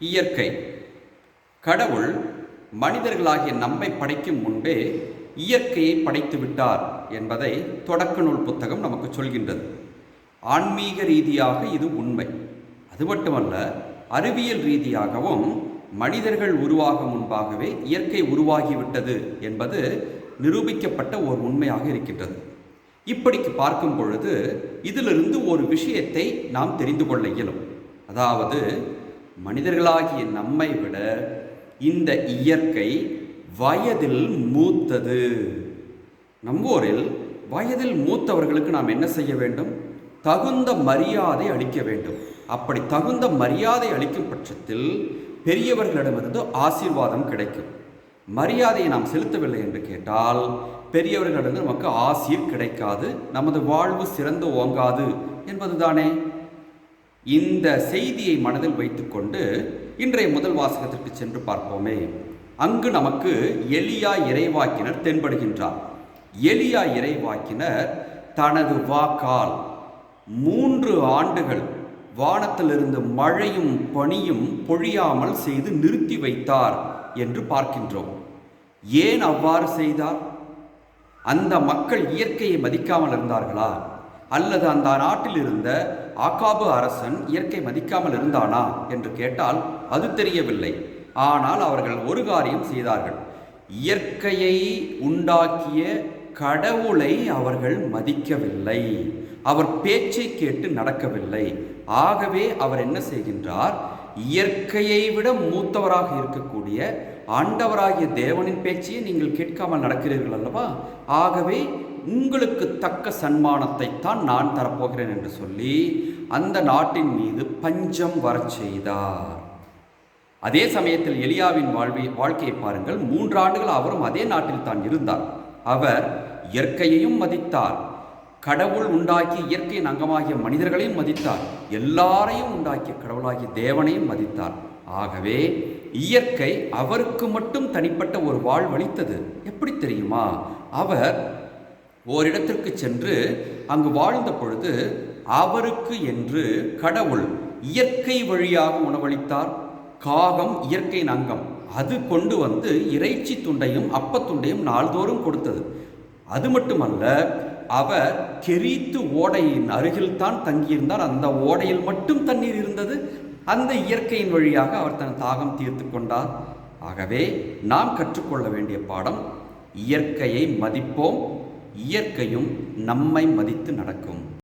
இயற்கை. கடவுள் மனிதர்களாகிய நம்மை படைக்கும் முன்பே இயற்கையை படைத்து விட்டார் என்பதை தொடக்க நூல் புத்தகம் நமக்கு சொல்கின்றது. ஆன்மீக ரீதியாக இது உண்மை. அது மட்டுமல்ல அறிவியல் ரீதியாகவும் மனிதர்கள் உருவாகும் முன்பாகவே இயற்கை உருவாகிவிட்டது என்பது நிரூபிக்கப்பட்ட ஒரு உண்மையாக இருக்கின்றது. இப்படிக்கு பார்க்கும் பொழுது இதிலிருந்து ஒரு விஷயத்தை நாம் தெரிந்து கொள்ள இயலும். அதாவது மனிதர்களாகிய நம்மை விட இந்த இயற்கை வயதில் மூத்தது. நம்மூரில் வயதில் மூத்தவர்களுக்கு நாம் என்ன செய்ய வேண்டும்? தகுந்த மரியாதை அளிக்க வேண்டும். அப்படி தகுந்த மரியாதை அளிக்கும் பட்சத்தில் பெரியவர்களிடமிருந்து ஆசீர்வாதம் கிடைக்கும். மரியாதையை நாம் செலுத்தவில்லை என்று கேட்டால் பெரியவர்களிடம் நமக்கு ஆசீர் கிடைக்காது நமது வாழ்வு சிறந்து ஓங்காது என்பதுதானே? இந்த செய்தியை மனதில் வைத்துக்கொண்டு இன்றைய முதல் வாசகத்திற்கு சென்று பார்ப்போமே. அங்கு நமக்கு எலியா இறைவாக்கினர் தென்படுகின்றார். எலியா இறைவாக்கினர் தனது வாக்கால் மூன்று ஆண்டுகள் வானத்திலிருந்து மழையும் பனியும் பொழியாமல் செய்து நிறுத்தி வைத்தார் என்று பார்க்கின்றோம். ஏன் அவ்வாறு செய்தார்? அந்த மக்கள் இயற்கையை மதிக்காமல் இருந்தார்களா? அல்லது அந்த நாட்டில் இருந்த ஆகாபு அரசன் இயற்கை மதிக்காமல் இருந்தானா? என்று கேட்டால் அது தெரியவில்லை. ஆனால் அவர்கள் ஒரு காரியம் செய்தார்கள். இயற்கையை உண்டாக்கிய கடவுளை அவர்கள் மதிக்கவில்லை. அவர் பேச்சை கேட்டு நடக்கவில்லை. ஆகவே அவர் என்ன செய்கின்றார்? இயற்கையை விட மூத்தவராக இருக்கக்கூடிய ஆண்டவராகிய தேவனின் பேச்சையே நீங்கள் கேட்காமல் நடக்கிறீர்கள் அல்லவா? ஆகவே உங்களுக்கு தக்க சன்மானத்தை தான் நான் தரப்போகிறேன் என்று சொல்லி அந்த நாட்டின் மீது பஞ்சம் வரச் செய்தார். அதே சமயத்தில் எலியாவின் வாழ்வை வாழ்க்கையை பாருங்கள். மூன்று ஆண்டுகள் அவரும் அதே நாட்டில் தான் இருந்தார். அவர் இயற்கையையும் மதித்தார். கடவுள் உண்டாக்கிய இயற்கையின் அங்கமாகிய மனிதர்களையும் மதித்தார். எல்லாரையும் உண்டாக்கிய கடவுளாகிய தேவனையும் மதித்தார். ஆகவே இயற்கை அவருக்கு மட்டும் தனிப்பட்ட ஒரு வாழ்வளித்தது. எப்படி தெரியுமா? அவர் ஓரிடத்திற்கு சென்று அங்கு வாழ்ந்த பொழுது அவருக்கு என்று கடவுள் இயற்கை வழியாக உணவளித்தார். காகம் இயற்கையின் அங்கம் அது கொண்டு வந்து இறைச்சி துண்டையும் அப்பத்துண்டையும் நாள்தோறும் கொடுத்தது. அது மட்டுமல்ல அவர் கெரித்து ஓடையின் அருகில் தான் தங்கியிருந்தார். அந்த ஓடையில் மட்டும் தண்ணீர் இருந்தது. அந்த இயற்கையின் வழியாக அவர் தன் தாகம் தீர்த்து கொண்டார். ஆகவே நாம் கற்றுக்கொள்ள வேண்டிய பாடம் இயற்கையை மதிப்போம் இயற்கையும் நம்மை மதித்து நடக்கும்.